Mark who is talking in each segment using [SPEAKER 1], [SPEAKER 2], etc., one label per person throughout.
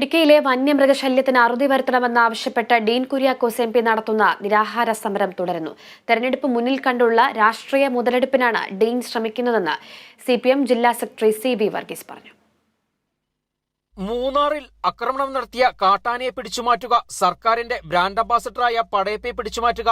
[SPEAKER 1] ഇടുക്കിയിലെ വന്യമൃഗശല്യത്തിന് അറുതി വരുത്തണമെന്നാവശ്യപ്പെട്ട് ഡീൻ കുര്യാക്കോസ് എം പി നടത്തുന്ന നിരാഹാര സമരം തുടരുന്നു. തെരഞ്ഞെടുപ്പ് മുന്നിൽ കണ്ടുള്ള രാഷ്ട്രീയ മുതലെടുപ്പിനാണ് ഡീൻ ശ്രമിക്കുന്നതെന്ന് സി പി എം ജില്ലാ സെക്രട്ടറി സി ബി വർഗീസ് പറഞ്ഞു.
[SPEAKER 2] മൂന്നാറിൽ ആക്രമണം നടത്തിയ കാട്ടാനയെ പിടിച്ചുമാറ്റുക സർക്കാരിന്റെ ബ്രാൻഡ് അംബാസഡറായ പടയപ്പയെ പിടിച്ചുമാറ്റുക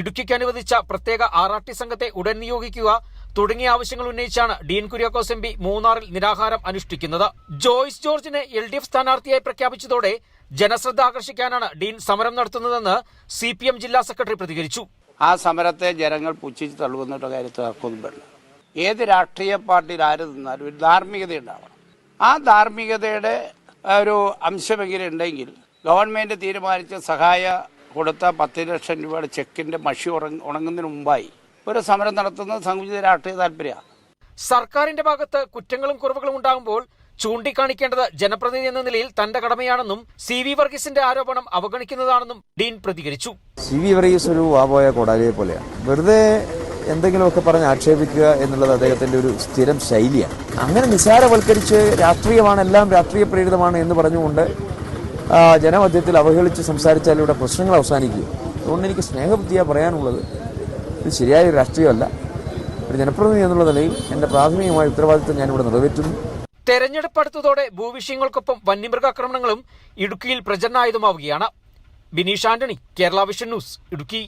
[SPEAKER 2] ഇടുക്കിക്ക് അനുവദിച്ച പ്രത്യേക ആർ ആർ ടി സംഘത്തെ ഉടൻ നിയോഗിക്കുക തുടങ്ങിയ ആവശ്യങ്ങൾ ഉന്നയിച്ചാണ് ഡീൻ കുര്യാക്കോസ് എം പി മൂന്നാറിൽ നിരാഹാരം അനുഷ്ഠിക്കുന്നത്. ജോയ്സ് ജോർജിനെ എൽ ഡി എഫ് സ്ഥാനാർത്ഥിയായി പ്രഖ്യാപിച്ചതോടെ ജനശ്രദ്ധ ആകർഷിക്കാനാണ് ഡീൻ സമരം നടത്തുന്നതെന്ന് സി പി എം ജില്ലാ സെക്രട്ടറി പ്രതികരിച്ചു.
[SPEAKER 3] ആ സമരത്തെ ജനങ്ങൾ പുച്ഛിച്ച് തള്ളുന്ന കാര്യത്തിൽ ആർക്കൊന്നും വേണ്ട ഏത് രാഷ്ട്രീയ പാർട്ടിയിൽ ആര് നിന്നാലും ഒരു ധാർമ്മികത ഉണ്ടാവണം. ആ ധാർമ്മികതയുടെ ഒരു അംശമെങ്കിലും ഉണ്ടെങ്കിൽ ഗവൺമെന്റ് തീരുമാനിച്ച സഹായ കൊടുത്ത പത്ത് ലക്ഷം രൂപയുടെ ചെക്കിന്റെ മഷി ഉറങ്ങ ഉണങ്ങുന്നതിന് മുമ്പായി ഒരു സമരം നടത്തുന്നത് സങ്കുചിത രാഷ്ട്രീയ താല്പര്യമാണ്
[SPEAKER 2] സർക്കാരിന്റെ ഭാഗത്ത് കുറ്റങ്ങളും കുറവുകളും ഉണ്ടാകുമ്പോൾ ചൂണ്ടിക്കാണിക്കേണ്ടത് ജനപ്രതിനിധി എന്ന നിലയിൽ തന്റെ കടമയാണെന്നും സി വി വർഗീസിന്റെ ആരോപണം അവഗണിക്കുന്നതാണെന്നും ഡീൻ പ്രതികരിച്ചു.
[SPEAKER 4] സി വി വർഗീസ് ഒരു വാബോയ കൊടാലിയെ പോലെയാണ്. വെറുതെ എന്തെങ്കിലുമൊക്കെ പറഞ്ഞ് ആക്ഷേപിക്കുക എന്നുള്ളത് അദ്ദേഹത്തിന്റെ ഒരു സ്ഥിരം ശൈലിയാണ്. അങ്ങനെ നിസാരവൽക്കരിച്ച് രാഷ്ട്രീയമാണ് എല്ലാം രാഷ്ട്രീയ പ്രേരിതമാണ് എന്ന് പറഞ്ഞുകൊണ്ട് ജനമധ്യത്തിൽ അവഹേളിച്ച് സംസാരിച്ചാൽ ഇവിടെ പ്രശ്നങ്ങൾ അവസാനിക്കും. അതുകൊണ്ട് എനിക്ക് സ്നേഹബുദ്ധിയാണ് പറയാനുള്ളത്. ഇത് ശരിയായ രാഷ്ട്രീയമല്ല. ഒരു ജനപ്രതിനിധി എന്നുള്ള നിലയിൽ എന്റെ പ്രാഥമികമായ ഉത്തരവാദിത്വം ഞാനിവിടെ നിറവേറ്റുന്നു.
[SPEAKER 2] തെരഞ്ഞെടുപ്പ് അടുത്തതോടെ ഭൂവിഷയങ്ങൾക്കൊപ്പം വന്യമൃഗാക്രമണങ്ങളും ഇടുക്കിയിൽ പ്രചരണായുധമാവുകയാണ്. Bineesh Antony Kerala vision news Idukki.